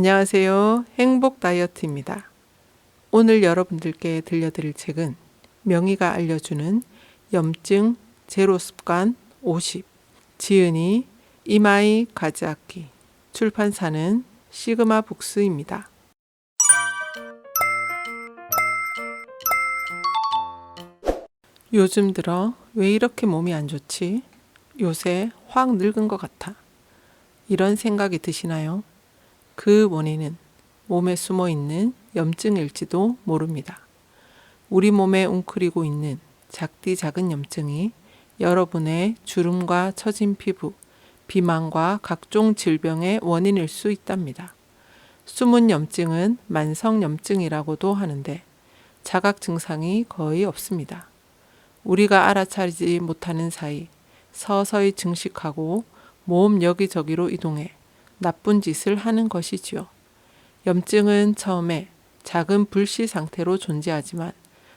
안녕하세요. 행복 다이어트입니다. 오늘 여러분들께 들려드릴 책은 명희가 알려주는 염증 제로 습관 50 지은이 이마이 가즈아키 출판사는 시그마 북스입니다. 요즘 들어 왜 이렇게 몸이 안 좋지? 요새 확 늙은 것 같아. 이런 생각이 드시나요? 그 원인은 몸에 숨어 있는 염증일지도 모릅니다. 우리 몸에 웅크리고 있는 작디 작은 염증이 여러분의 주름과 처진 피부, 비만과 각종 질병의 원인일 수 있답니다. 숨은 염증은 만성 염증이라고도 하는데 자각 증상이 거의 없습니다. 우리가 알아차리지 못하는 사이 서서히 증식하고 몸 여기저기로 이동해 나쁜 짓을 하는 것이지요. 염증은 처음에 작은 불씨 상태로 존재하지만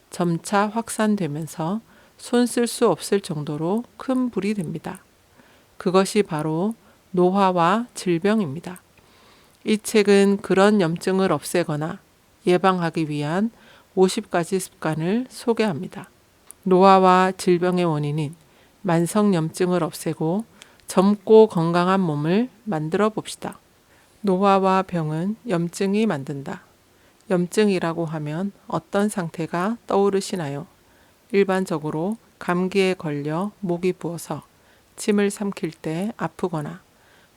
점차 확산되면서 손 쓸 수 없을 정도로 큰 불이 됩니다. 그것이 바로 노화와 질병입니다. 이 책은 그런 염증을 없애거나 예방하기 위한 50가지 습관을 소개합니다. 노화와 질병의 원인인 만성 염증을 없애고 젊고 건강한 몸을 만들어 봅시다. 노화와 병은 염증이 만든다. 염증이라고 하면 어떤 상태가 떠오르시나요? 일반적으로 감기에 걸려 목이 부어서 침을 삼킬 때 아프거나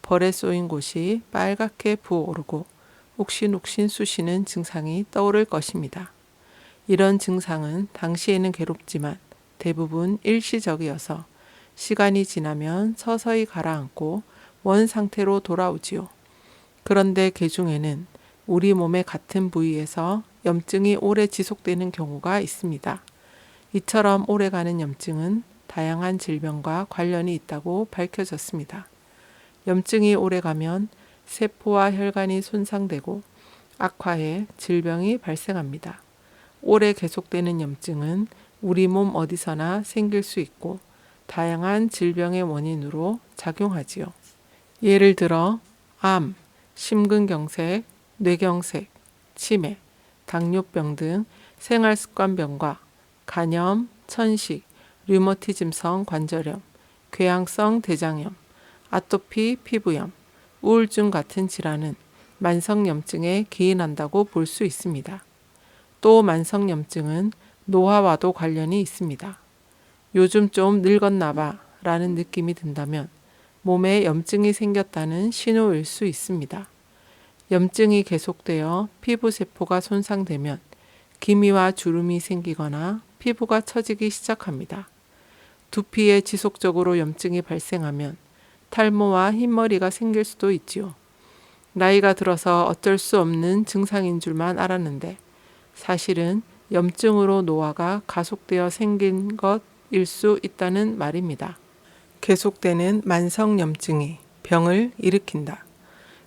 벌에 쏘인 곳이 빨갛게 부어오르고 욱신욱신 쑤시는 증상이 떠오를 것입니다. 이런 증상은 당시에는 괴롭지만 대부분 일시적이어서 시간이 지나면 서서히 가라앉고 원 상태로 돌아오지요. 그런데 개 중에는 우리 몸의 같은 부위에서 염증이 오래 지속되는 경우가 있습니다. 이처럼 오래가는 염증은 다양한 질병과 관련이 있다고 밝혀졌습니다. 염증이 오래가면 세포와 혈관이 손상되고 악화해 질병이 발생합니다. 오래 계속되는 염증은 우리 몸 어디서나 생길 수 있고 다양한 질병의 원인으로 작용하지요. 예를 들어 암, 심근경색, 뇌경색, 치매, 당뇨병 등 생활습관병과 간염, 천식, 류머티즘성 관절염, 궤양성 대장염, 아토피 피부염, 우울증 같은 질환은 만성염증에 기인한다고 볼 수 있습니다. 또 만성염증은 노화와도 관련이 있습니다. 요즘 좀 늙었나 봐 라는 느낌이 든다면 몸에 염증이 생겼다는 신호일 수 있습니다. 염증이 계속되어 피부 세포가 손상되면 기미와 주름이 생기거나 피부가 처지기 시작합니다. 두피에 지속적으로 염증이 발생하면 탈모와 흰머리가 생길 수도 있지요. 나이가 들어서 어쩔 수 없는 증상인 줄만 알았는데 사실은 염증으로 노화가 가속되어 생긴 것 일 수 있다는 말입니다. 계속되는 만성염증이 병을 일으킨다.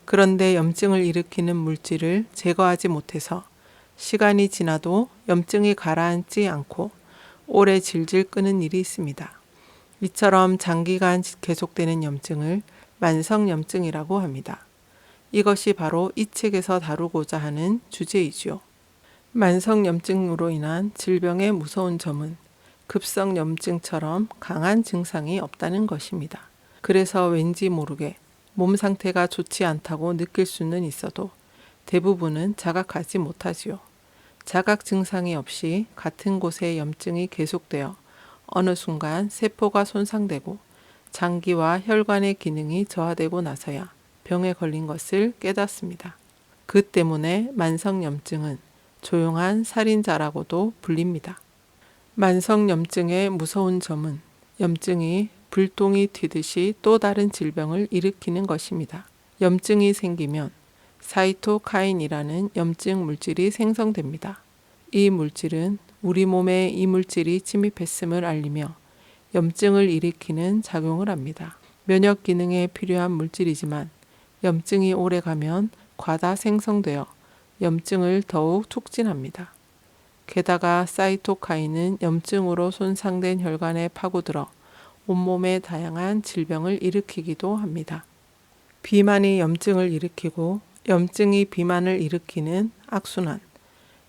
그런데 염증을 일으키는 물질을 제거하지 못해서 시간이 지나도 염증이 가라앉지 않고 오래 질질 끄는 일이 있습니다. 이처럼 장기간 계속되는 염증을 만성염증이라고 합니다. 이것이 바로 이 책에서 다루고자 하는 주제이지요. 만성염증으로 인한 질병의 무서운 점은 급성염증처럼 강한 증상이 없다는 것입니다. 그래서 왠지 모르게 몸 상태가 좋지 않다고 느낄 수는 있어도 대부분은 자각하지 못하지요. 자각 증상이 없이 같은 곳에 염증이 계속되어 어느 순간 세포가 손상되고 장기와 혈관의 기능이 저하되고 나서야 병에 걸린 것을 깨닫습니다. 그 때문에 만성염증은 조용한 살인자라고도 불립니다. 만성염증의 무서운 점은 염증이 불똥이 튀듯이 또 다른 질병을 일으키는 것입니다. 염증이 생기면 사이토카인이라는 염증 물질이 생성됩니다. 이 물질은 우리 몸에 이 물질이 침입했음을 알리며 염증을 일으키는 작용을 합니다. 면역 기능에 필요한 물질이지만 염증이 오래 가면 과다 생성되어 염증을 더욱 촉진합니다. 게다가 사이토카인은 염증으로 손상된 혈관에 파고들어 온몸에 다양한 질병을 일으키기도 합니다. 비만이 염증을 일으키고 염증이 비만을 일으키는 악순환.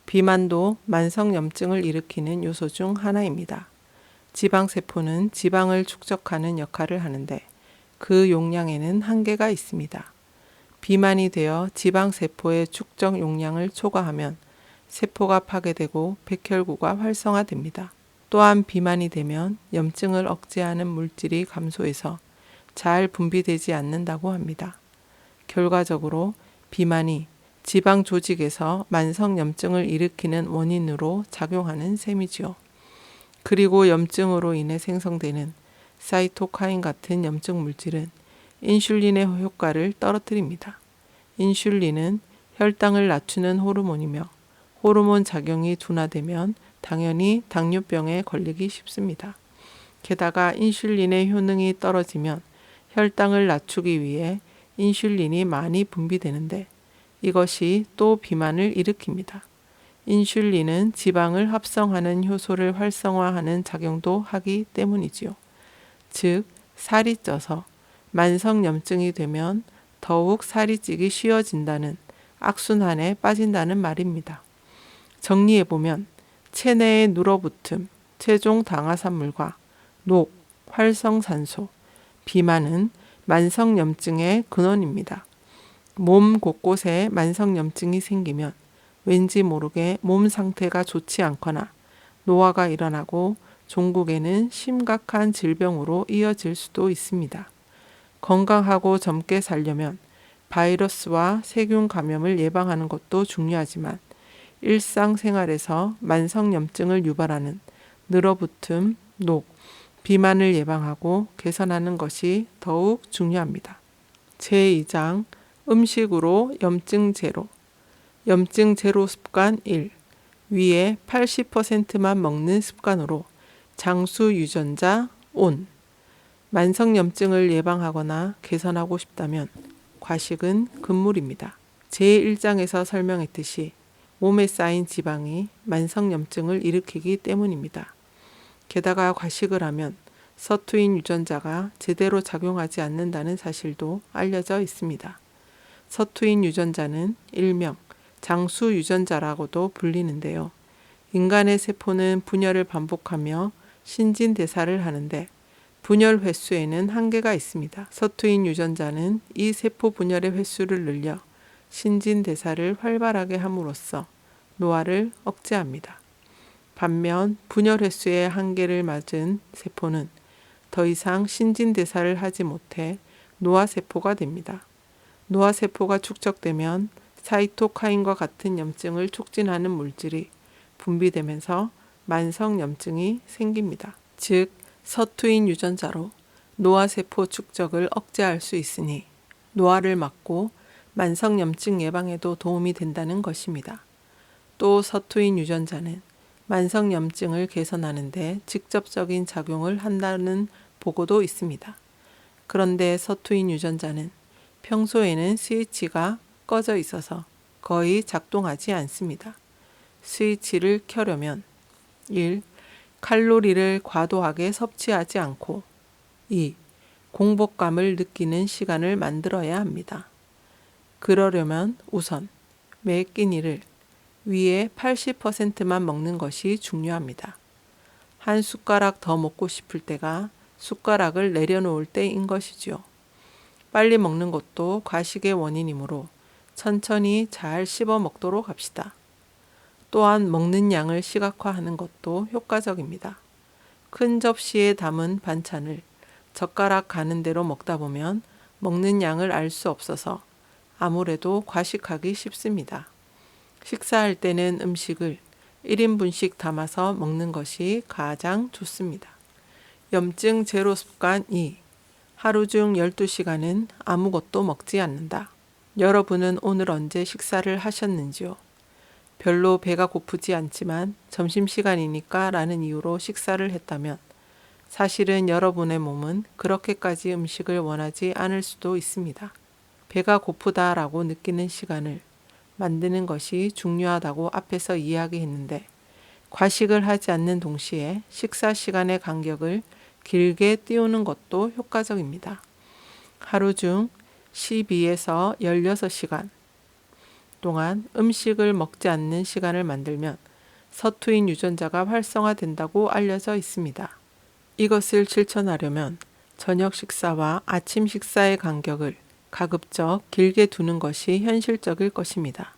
비만도 만성 염증을 일으키는 요소 중 하나입니다. 지방세포는 지방을 축적하는 역할을 하는데 그 용량에는 한계가 있습니다. 비만이 되어 지방세포의 축적 용량을 초과하면 세포가 파괴되고 백혈구가 활성화됩니다. 또한 비만이 되면 염증을 억제하는 물질이 감소해서 잘 분비되지 않는다고 합니다. 결과적으로 비만이 지방 조직에서 만성 염증을 일으키는 원인으로 작용하는 셈이지요. 그리고 염증으로 인해 생성되는 사이토카인 같은 염증 물질은 인슐린의 효과를 떨어뜨립니다. 인슐린은 혈당을 낮추는 호르몬이며 호르몬 작용이 둔화되면 당연히 당뇨병에 걸리기 쉽습니다. 게다가 인슐린의 효능이 떨어지면 혈당을 낮추기 위해 인슐린이 많이 분비되는데 이것이 또 비만을 일으킵니다. 인슐린은 지방을 합성하는 효소를 활성화하는 작용도 하기 때문이지요. 즉, 살이 쪄서 만성염증이 되면 더욱 살이 찌기 쉬워진다는 악순환에 빠진다는 말입니다. 정리해보면 체내의 눌어붙음, 체중 당화산물과 녹, 활성산소, 비만은 만성염증의 근원입니다. 몸 곳곳에 만성염증이 생기면 왠지 모르게 몸 상태가 좋지 않거나 노화가 일어나고 종국에는 심각한 질병으로 이어질 수도 있습니다. 건강하고 젊게 살려면 바이러스와 세균 감염을 예방하는 것도 중요하지만 일상생활에서 만성염증을 유발하는 늘어붙음, 녹, 비만을 예방하고 개선하는 것이 더욱 중요합니다. 제2장 음식으로 염증 제로 염증 제로 습관 1 위에 80%만 먹는 습관으로 장수 유전자 온 만성 염증을 예방하거나 개선하고 싶다면 과식은 금물입니다. 제1장에서 설명했듯이 몸에 쌓인 지방이 만성염증을 일으키기 때문입니다. 게다가 과식을 하면 서투인 유전자가 제대로 작용하지 않는다는 사실도 알려져 있습니다. 서투인 유전자는 일명 장수 유전자라고도 불리는데요. 인간의 세포는 분열을 반복하며 신진대사를 하는데 분열 횟수에는 한계가 있습니다. 서투인 유전자는 이 세포 분열의 횟수를 늘려 신진 대사를 활발하게 함으로써 노화를 억제합니다. 반면 분열 횟수의 한계를 맞은 세포는 더 이상 신진 대사를 하지 못해 노화 세포가 됩니다. 노화 세포가 축적되면 사이토카인과 같은 염증을 촉진하는 물질이 분비되면서 만성 염증이 생깁니다. 즉, 서투인 유전자로 노화세포 축적을 억제할 수 있으니 노화를 막고 만성염증 예방에도 도움이 된다는 것입니다. 또 서투인 유전자는 만성염증을 개선하는데 직접적인 작용을 한다는 보고도 있습니다. 그런데 서투인 유전자는 평소에는 스위치가 꺼져 있어서 거의 작동하지 않습니다. 스위치를 켜려면 1. 칼로리를 과도하게 섭취하지 않고 2. 공복감을 느끼는 시간을 만들어야 합니다. 그러려면 우선 매 끼니를 위에 80%만 먹는 것이 중요합니다. 한 숟가락 더 먹고 싶을 때가 숟가락을 내려놓을 때인 것이지요. 빨리 먹는 것도 과식의 원인이므로 천천히 잘 씹어 먹도록 합시다. 또한 먹는 양을 시각화하는 것도 효과적입니다. 큰 접시에 담은 반찬을 젓가락 가는 대로 먹다 보면 먹는 양을 알 수 없어서 아무래도 과식하기 쉽습니다. 식사할 때는 음식을 1인분씩 담아서 먹는 것이 가장 좋습니다. 염증 제로 습관 2. 하루 중 12시간은 아무것도 먹지 않는다. 여러분은 오늘 언제 식사를 하셨는지요? 별로 배가 고프지 않지만 점심시간이니까 라는 이유로 식사를 했다면 사실은 여러분의 몸은 그렇게까지 음식을 원하지 않을 수도 있습니다. 배가 고프다라고 느끼는 시간을 만드는 것이 중요하다고 앞에서 이야기했는데 과식을 하지 않는 동시에 식사 시간의 간격을 길게 띄우는 것도 효과적입니다. 하루 중 12에서 16시간 동안 음식을 먹지 않는 시간을 만들면 서투인 유전자가 활성화된다고 알려져 있습니다. 이것을 실천하려면 저녁 식사와 아침 식사의 간격을 가급적 길게 두는 것이 현실적일 것입니다.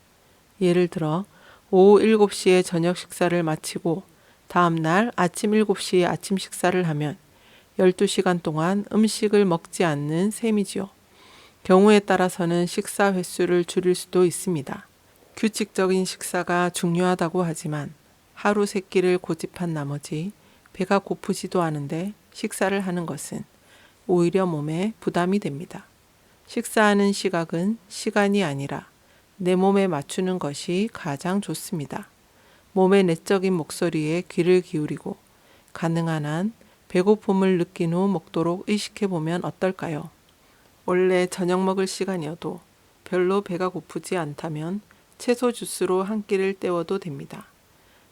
예를 들어 오후 7시에 저녁 식사를 마치고 다음 날 아침 7시에 아침 식사를 하면 12시간 동안 음식을 먹지 않는 셈이지요. 경우에 따라서는 식사 횟수를 줄일 수도 있습니다. 규칙적인 식사가 중요하다고 하지만 하루 세 끼를 고집한 나머지 배가 고프지도 않은데 식사를 하는 것은 오히려 몸에 부담이 됩니다. 식사하는 시각은 시간이 아니라 내 몸에 맞추는 것이 가장 좋습니다. 몸의 내적인 목소리에 귀를 기울이고 가능한 한 배고픔을 느낀 후 먹도록 의식해 보면 어떨까요? 원래 저녁 먹을 시간이어도 별로 배가 고프지 않다면 채소 주스로 한 끼를 때워도 됩니다.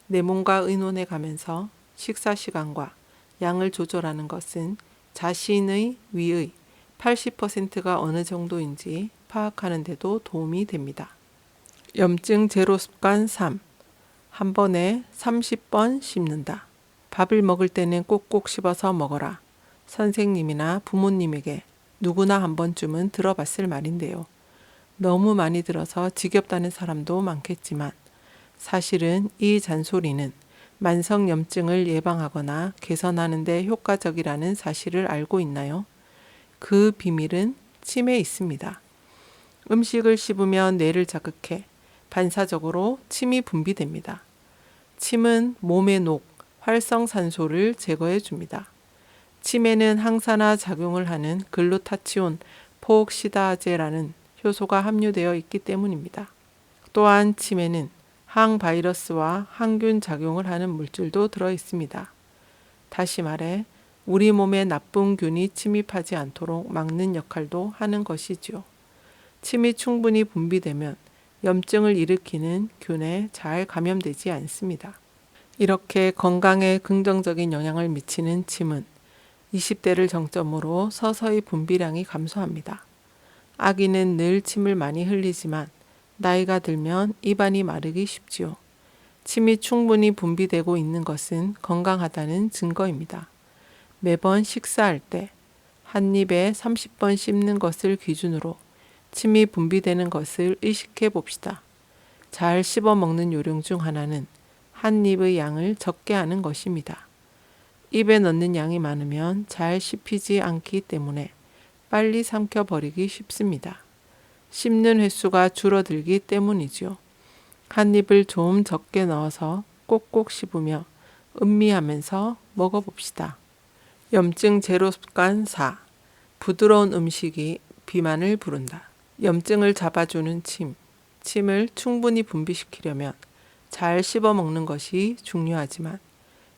내 몸과 의논해 가면서 식사 시간과 양을 조절하는 것은 자신의 위의 80%가 어느 정도인지 파악하는 데도 도움이 됩니다. 염증 제로 습관 3. 한 번에 30번 씹는다. 밥을 먹을 때는 꼭꼭 씹어서 먹어라. 선생님이나 부모님에게 누구나 한 번쯤은 들어봤을 말인데요. 너무 많이 들어서 지겹다는 사람도 많겠지만 사실은 이 잔소리는 만성염증을 예방하거나 개선하는 데 효과적이라는 사실을 알고 있나요? 그 비밀은 침에 있습니다. 음식을 씹으면 뇌를 자극해 반사적으로 침이 분비됩니다. 침은 몸의 녹, 활성산소를 제거해 줍니다. 침에는 항산화 작용을 하는 글루타치온 포옥시다제라는 효소가 함유되어 있기 때문입니다. 또한 침에는 항바이러스와 항균 작용을 하는 물질도 들어 있습니다. 다시 말해 우리 몸에 나쁜 균이 침입하지 않도록 막는 역할도 하는 것이지요. 침이 충분히 분비되면 염증을 일으키는 균에 잘 감염되지 않습니다. 이렇게 건강에 긍정적인 영향을 미치는 침은 20대를 정점으로 서서히 분비량이 감소합니다. 아기는 늘 침을 많이 흘리지만 나이가 들면 입안이 마르기 쉽지요. 침이 충분히 분비되고 있는 것은 건강하다는 증거입니다. 매번 식사할 때 한 입에 30번 씹는 것을 기준으로 침이 분비되는 것을 의식해 봅시다. 잘 씹어 먹는 요령 중 하나는 한 입의 양을 적게 하는 것입니다. 입에 넣는 양이 많으면 잘 씹히지 않기 때문에 빨리 삼켜 버리기 쉽습니다. 씹는 횟수가 줄어들기 때문이지요. 한 입을 좀 적게 넣어서 꼭꼭 씹으며 음미하면서 먹어봅시다. 염증 제로 습관 4. 부드러운 음식이 비만을 부른다. 염증을 잡아주는 침. 침을 충분히 분비시키려면 잘 씹어 먹는 것이 중요하지만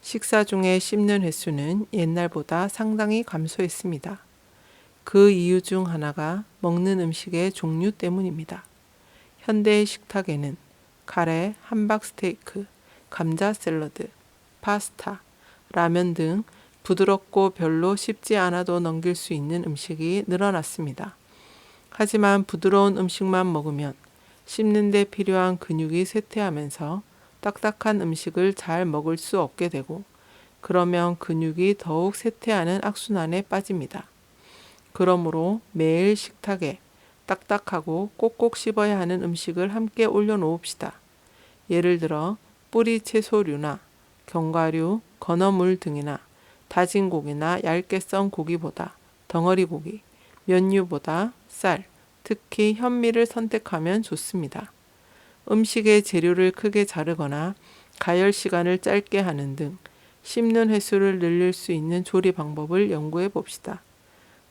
식사 중에 씹는 횟수는 옛날보다 상당히 감소했습니다. 그 이유 중 하나가 먹는 음식의 종류 때문입니다. 현대의 식탁에는 카레, 함박 스테이크, 감자 샐러드, 파스타, 라면 등 부드럽고 별로 씹지 않아도 넘길 수 있는 음식이 늘어났습니다. 하지만 부드러운 음식만 먹으면 씹는데 필요한 근육이 쇠퇴하면서 딱딱한 음식을 잘 먹을 수 없게 되고 그러면 근육이 더욱 쇠퇴하는 악순환에 빠집니다. 그러므로 매일 식탁에 딱딱하고 꼭꼭 씹어야 하는 음식을 함께 올려놓읍시다. 예를 들어 뿌리 채소류나 견과류, 건어물 등이나 다진 고기나 얇게 썬 고기보다 덩어리 고기, 면류보다 쌀, 특히 현미를 선택하면 좋습니다. 음식의 재료를 크게 자르거나 가열 시간을 짧게 하는 등 씹는 횟수를 늘릴 수 있는 조리 방법을 연구해 봅시다.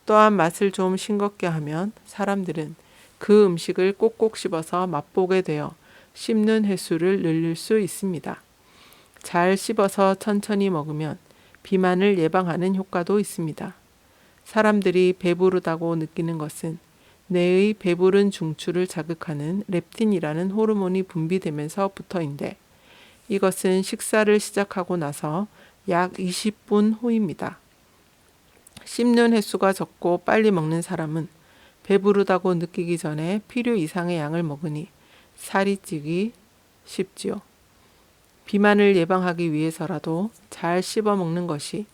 또한 맛을 좀 싱겁게 하면 사람들은 그 음식을 꼭꼭 씹어서 맛보게 되어 씹는 횟수를 늘릴 수 있습니다. 잘 씹어서 천천히 먹으면 비만을 예방하는 효과도 있습니다. 사람들이 배부르다고 느끼는 것은 뇌의 배부른 중추를 자극하는 렙틴이라는 호르몬이 분비되면서부터인데 이것은 식사를 시작하고 나서 약 20분 후입니다. 씹는 횟수가 적고 빨리 먹는 사람은 배부르다고 느끼기 전에 필요 이상의 양을 먹으니 살이 찌기 쉽지요. 비만을 예방하기 위해서라도 잘 씹어 먹는 것이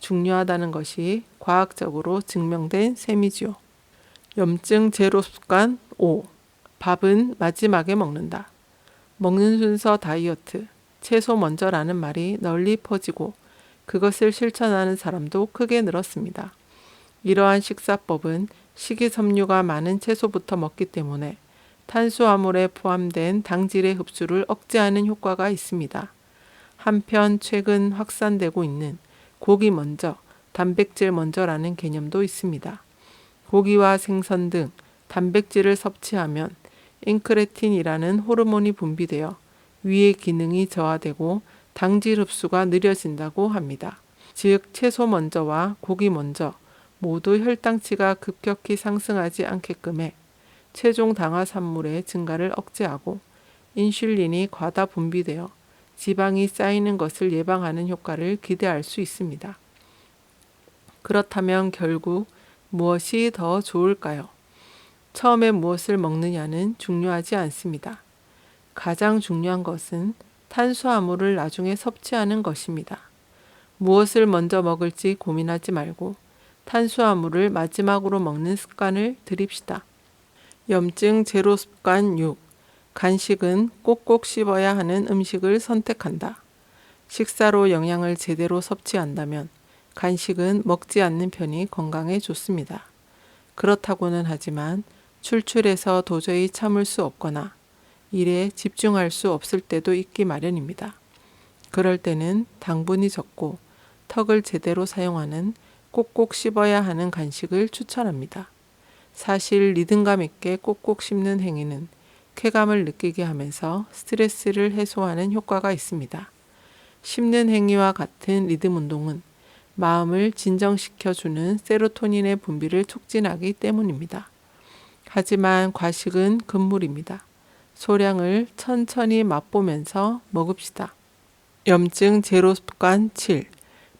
중요하다는 것이 과학적으로 증명된 셈이지요. 염증 제로 습관 5. 밥은 마지막에 먹는다. 먹는 순서 다이어트, 채소 먼저라는 말이 널리 퍼지고 그것을 실천하는 사람도 크게 늘었습니다. 이러한 식사법은 식이섬유가 많은 채소부터 먹기 때문에 탄수화물에 포함된 당질의 흡수를 억제하는 효과가 있습니다. 한편 최근 확산되고 있는 고기 먼저, 단백질 먼저라는 개념도 있습니다. 고기와 생선 등 단백질을 섭취하면 인크레틴이라는 호르몬이 분비되어 위의 기능이 저하되고 당질 흡수가 느려진다고 합니다. 즉 채소 먼저와 고기 먼저 모두 혈당치가 급격히 상승하지 않게끔 해 최종 당화 산물의 증가를 억제하고 인슐린이 과다 분비되어 지방이 쌓이는 것을 예방하는 효과를 기대할 수 있습니다. 그렇다면 결국 무엇이 더 좋을까요? 처음에 무엇을 먹느냐는 중요하지 않습니다. 가장 중요한 것은 탄수화물을 나중에 섭취하는 것입니다. 무엇을 먼저 먹을지 고민하지 말고 탄수화물을 마지막으로 먹는 습관을 들입시다. 염증 제로 습관 6. 간식은 꼭꼭 씹어야 하는 음식을 선택한다. 식사로 영양을 제대로 섭취한다면 간식은 먹지 않는 편이 건강에 좋습니다. 그렇다고는 하지만 출출해서 도저히 참을 수 없거나 일에 집중할 수 없을 때도 있기 마련입니다. 그럴 때는 당분이 적고 턱을 제대로 사용하는 꼭꼭 씹어야 하는 간식을 추천합니다. 사실 리듬감 있게 꼭꼭 씹는 행위는 쾌감을 느끼게 하면서 스트레스를 해소하는 효과가 있습니다. 씹는 행위와 같은 리듬 운동은 마음을 진정시켜주는 세로토닌의 분비를 촉진하기 때문입니다. 하지만 과식은 금물입니다. 소량을 천천히 맛보면서 먹읍시다. 염증 제로 습관 7.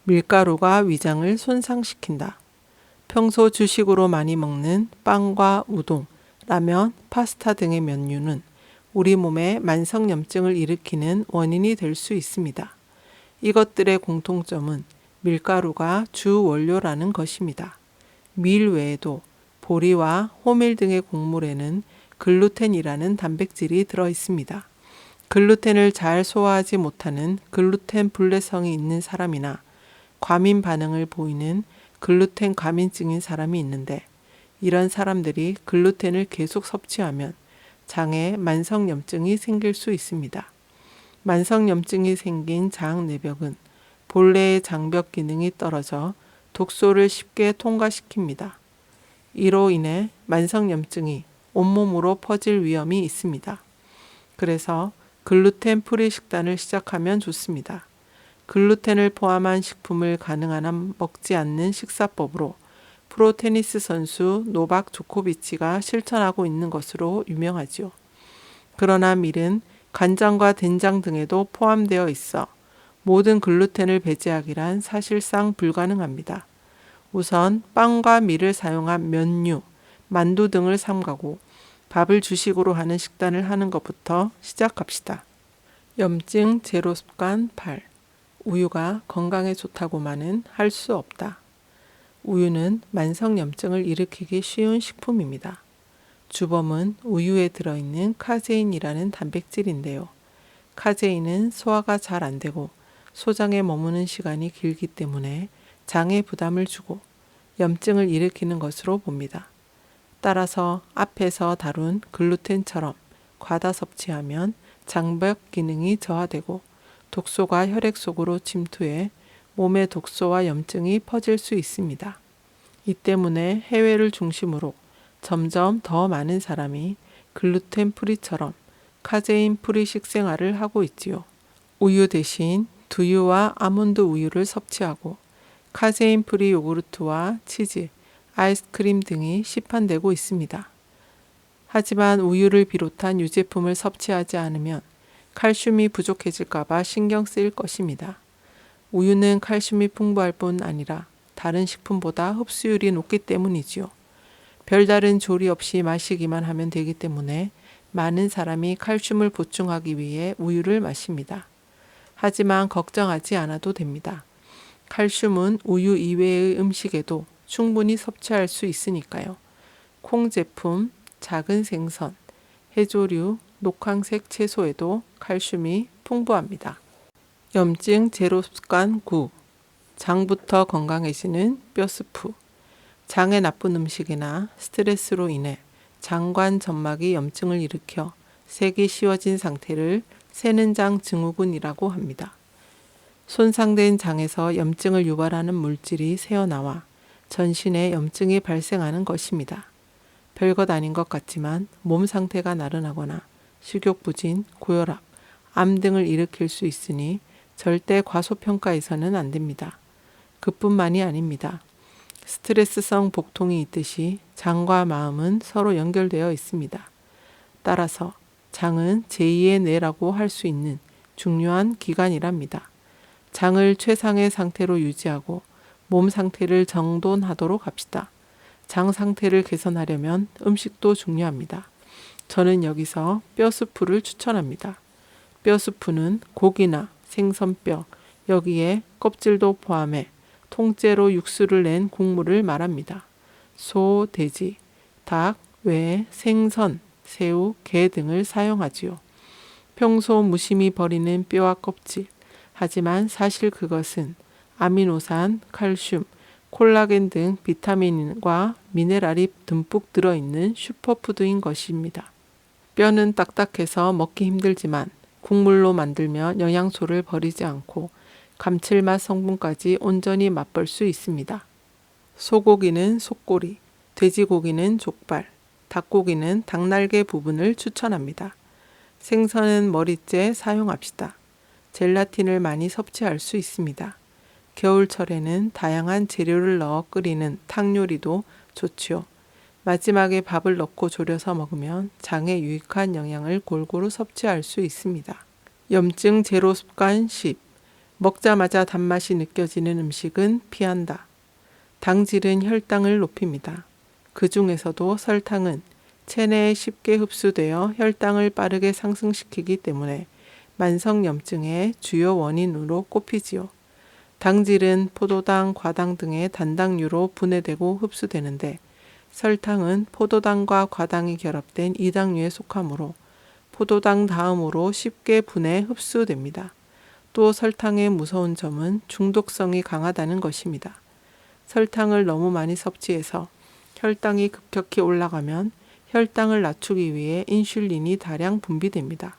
밀가루가 위장을 손상시킨다. 평소 주식으로 많이 먹는 빵과 우동, 라면, 파스타 등의 면류는 우리 몸에 만성염증을 일으키는 원인이 될 수 있습니다. 이것들의 공통점은 밀가루가 주 원료라는 것입니다. 밀 외에도 보리와 호밀 등의 곡물에는 글루텐이라는 단백질이 들어 있습니다. 글루텐을 잘 소화하지 못하는 글루텐 불내성이 있는 사람이나 과민 반응을 보이는 글루텐 과민증인 사람이 있는데 이런 사람들이 글루텐을 계속 섭취하면 장에 만성염증이 생길 수 있습니다. 만성염증이 생긴 장 내벽은 본래의 장벽 기능이 떨어져 독소를 쉽게 통과시킵니다. 이로 인해 만성염증이 온몸으로 퍼질 위험이 있습니다. 그래서 글루텐 프리 식단을 시작하면 좋습니다. 글루텐을 포함한 식품을 가능한 한 먹지 않는 식사법으로 프로 테니스 선수 노박 조코비치가 실천하고 있는 것으로 유명하지요. 그러나 밀은 간장과 된장 등에도 포함되어 있어 모든 글루텐을 배제하기란 사실상 불가능합니다. 우선 빵과 밀을 사용한 면류, 만두 등을 삼가고 밥을 주식으로 하는 식단을 하는 것부터 시작합시다. 염증 제로 습관 8. 우유가 건강에 좋다고만은 할 수 없다. 우유는 만성염증을 일으키기 쉬운 식품입니다. 주범은 우유에 들어있는 카제인이라는 단백질인데요. 카제인은 소화가 잘 안 되고 소장에 머무는 시간이 길기 때문에 장에 부담을 주고 염증을 일으키는 것으로 봅니다. 따라서 앞에서 다룬 글루텐처럼 과다 섭취하면 장벽 기능이 저하되고 독소가 혈액 속으로 침투해 몸의 독소와 염증이 퍼질 수 있습니다. 이 때문에 해외를 중심으로 점점 더 많은 사람이 글루텐 프리처럼 카제인 프리 식생활을 하고 있지요. 우유 대신 두유와 아몬드 우유를 섭취하고 카제인 프리 요구르트와 치즈, 아이스크림 등이 시판되고 있습니다. 하지만 우유를 비롯한 유제품을 섭취하지 않으면 칼슘이 부족해질까봐 신경 쓰일 것입니다. 우유는 칼슘이 풍부할 뿐 아니라 다른 식품보다 흡수율이 높기 때문이지요. 별다른 조리 없이 마시기만 하면 되기 때문에 많은 사람이 칼슘을 보충하기 위해 우유를 마십니다. 하지만 걱정하지 않아도 됩니다. 칼슘은 우유 이외의 음식에도 충분히 섭취할 수 있으니까요. 콩 제품, 작은 생선, 해조류, 녹황색 채소에도 칼슘이 풍부합니다. 염증 제로 습관 9. 장부터 건강해지는 뼈스프. 장에 나쁜 음식이나 스트레스로 인해 장관 점막이 염증을 일으켜 색이 쉬워진 상태를 새는장 증후군이라고 합니다. 손상된 장에서 염증을 유발하는 물질이 새어나와 전신에 염증이 발생하는 것입니다. 별것 아닌 것 같지만 몸 상태가 나른하거나 식욕 부진, 고혈압, 암 등을 일으킬 수 있으니 절대 과소평가해서는 안 됩니다. 그뿐만이 아닙니다. 스트레스성 복통이 있듯이 장과 마음은 서로 연결되어 있습니다. 따라서 장은 제2의 뇌라고 할 수 있는 중요한 기관이랍니다. 장을 최상의 상태로 유지하고 몸 상태를 정돈하도록 합시다. 장 상태를 개선하려면 음식도 중요합니다. 저는 여기서 뼈 수프를 추천합니다. 뼈 수프는 고기나 생선뼈, 여기에 껍질도 포함해 통째로 육수를 낸 국물을 말합니다. 소, 돼지, 닭, 왜, 생선, 새우, 게 등을 사용하지요. 평소 무심히 버리는 뼈와 껍질. 하지만 사실 그것은 아미노산, 칼슘, 콜라겐 등 비타민과 미네랄이 듬뿍 들어있는 슈퍼푸드인 것입니다. 뼈는 딱딱해서 먹기 힘들지만 국물로 만들면 영양소를 버리지 않고 감칠맛 성분까지 온전히 맛볼 수 있습니다. 소고기는 속꼬리, 돼지고기는 족발, 닭고기는 닭날개 부분을 추천합니다. 생선은 머리째 사용합시다. 젤라틴을 많이 섭취할 수 있습니다. 겨울철에는 다양한 재료를 넣어 끓이는 탕 요리도 좋지요. 마지막에 밥을 넣고 졸여서 먹으면 장에 유익한 영양을 골고루 섭취할 수 있습니다. 염증 제로 습관 10. 먹자마자 단맛이 느껴지는 음식은 피한다. 당질은 혈당을 높입니다. 그 중에서도 설탕은 체내에 쉽게 흡수되어 혈당을 빠르게 상승시키기 때문에 만성염증의 주요 원인으로 꼽히지요. 당질은 포도당, 과당 등의 단당류로 분해되고 흡수되는데 설탕은 포도당과 과당이 결합된 이당류에 속하므로 포도당 다음으로 쉽게 분해 흡수됩니다. 또 설탕의 무서운 점은 중독성이 강하다는 것입니다. 설탕을 너무 많이 섭취해서 혈당이 급격히 올라가면 혈당을 낮추기 위해 인슐린이 다량 분비됩니다.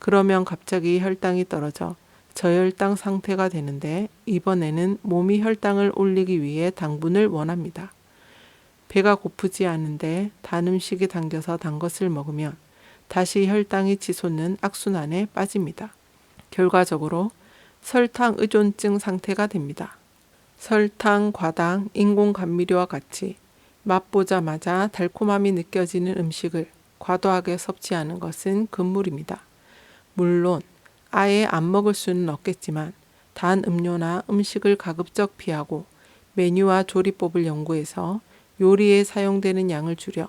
그러면 갑자기 혈당이 떨어져 저혈당 상태가 되는데 이번에는 몸이 혈당을 올리기 위해 당분을 원합니다. 배가 고프지 않은데 단 음식이 당겨서 단 것을 먹으면 다시 혈당이 치솟는 악순환에 빠집니다. 결과적으로 설탕 의존증 상태가 됩니다. 설탕, 과당, 인공 감미료와 같이 맛보자마자 달콤함이 느껴지는 음식을 과도하게 섭취하는 것은 금물입니다. 물론 아예 안 먹을 수는 없겠지만 단 음료나 음식을 가급적 피하고 메뉴와 조리법을 연구해서 요리에 사용되는 양을 줄여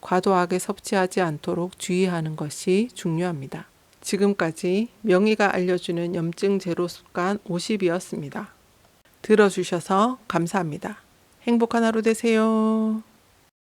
과도하게 섭취하지 않도록 주의하는 것이 중요합니다. 지금까지 명의가 알려주는 염증 제로 습관 50이었습니다. 들어주셔서 감사합니다. 행복한 하루 되세요.